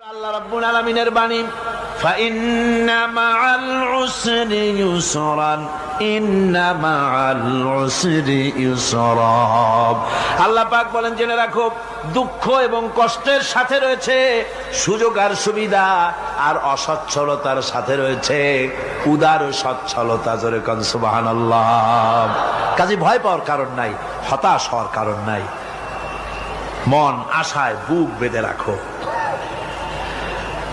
আল্লাহ রাব্বুল আলামিনের বাণী فإن مع العسر يسرا إن مع العسر يسرا আল্লাহ পাক বলেন জেনে রাখো দুঃখ এবং কষ্টের সাথে রয়েছে সুযোগ আর সুবিধা আর অসচ্ছলতার সাথে রয়েছে উদার সচ্ছলতা জোরে কন সুবহানাল্লাহ কাজে ভয় পাওয়ার কারণ নাই হতাশ হওয়ার কারণ নাই মন আশায় বুক বেঁধে রাখো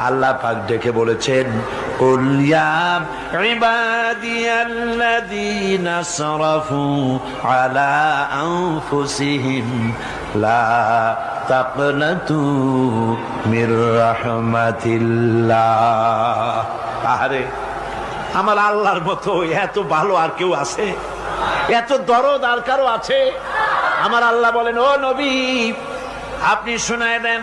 আল্লাহ পাক ডেকে বলেছেন আরে আমার আল্লাহর মতো এত ভালো আর কেউ আছে? এত দরদ আর কারও আছে? আমার আল্লাহ বলেন, ও নবী, আপনি শোনায় দেন